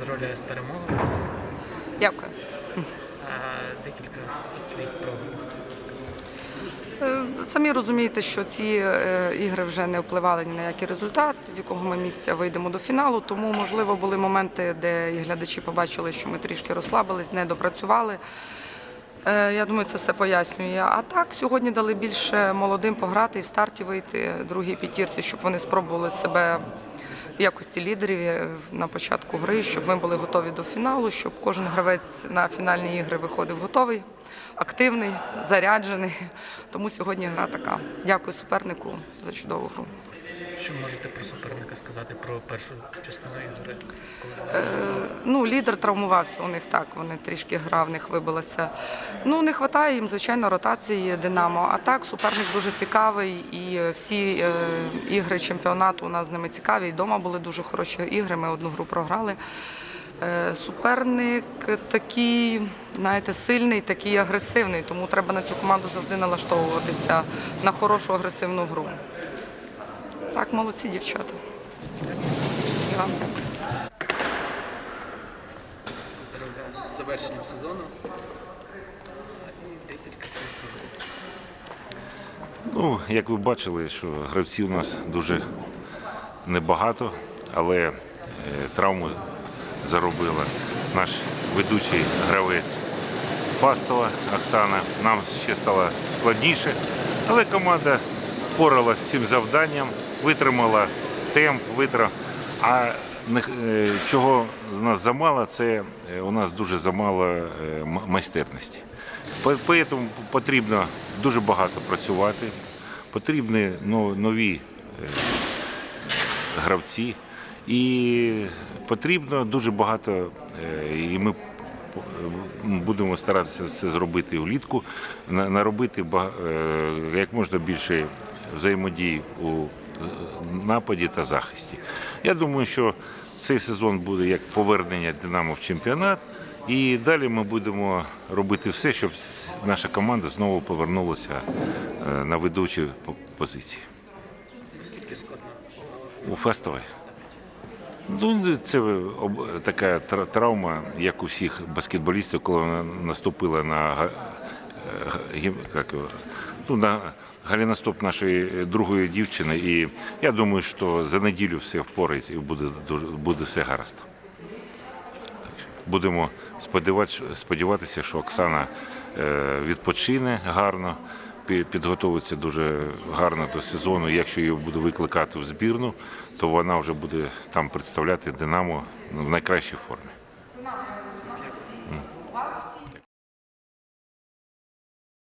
Поздоровляю з перемогою вас. Дякую. Декілька слів про гру. Е, Самі розумієте, що ці е, ігри вже не впливали ні на який результат, з якого ми місця вийдемо до фіналу. Тому, можливо, були моменти, де і глядачі побачили, що ми трішки розслабились, не допрацювали. Е, Я думаю, це все пояснює. А так, сьогодні дали більше молодим пограти і в старті вийти другій п'ятірці, щоб вони спробували себе в якості лідерів е, на початку гри, щоб ми були готові до фіналу, щоб кожен гравець на фінальні ігри виходив готовий, активний, заряджений. Тому сьогодні гра така. Дякую супернику за чудову гру. Що можете про суперника сказати про першу частину ігри? Коли Ну, лідер травмувався у них так, вони трішки гра в них вибилася. Ну, не вистачає їм, звичайно, ротації Динамо. А так, суперник дуже цікавий, і е, всі е, ігри чемпіонату у нас з ними цікаві. І вдома були дуже хороші ігри. Ми одну гру програли. Е, Суперник такий, знаєте, сильний, такий агресивний, тому треба на цю команду завжди налаштовуватися на хорошу агресивну гру. Так, молодці дівчата. І вам дякую. Поздоровляю з завершенням сезону. І декілька слів. Ну, як ви бачили, що гравців у нас дуже небагато, але е, травму заробила наш ведучий гравець Фастова Оксана. Нам ще стало складніше, але команда впоралася з цим завданням, витримала темп, витримала. А е, чого з нас замало, це е, у нас дуже замало е, майстерності. Тому потрібно дуже багато працювати, потрібні нові гравці, і потрібно дуже багато, і ми будемо старатися це зробити влітку, наробити як можна більше взаємодії у нападі та захисті. Я думаю, що цей сезон буде як повернення Динамо в чемпіонат. І далі ми будемо робити все, щоб наша команда знову повернулася е, на ведучі по- позиції. Наскільки складно? У фестивалі. Ну, це об- така тра- травма, як у всіх баскетболістів, коли вона наступила на, е, як, ну, на галіностоп нашої другої дівчини. І я думаю, що за неділю все впорається і буде, буде все гаразд. Будемо сподіватися, що Оксана е, відпочине гарно, пі- підготовиться дуже гарно до сезону. Якщо її буде викликати в збірну, то вона вже буде там представляти Динамо в найкращій формі.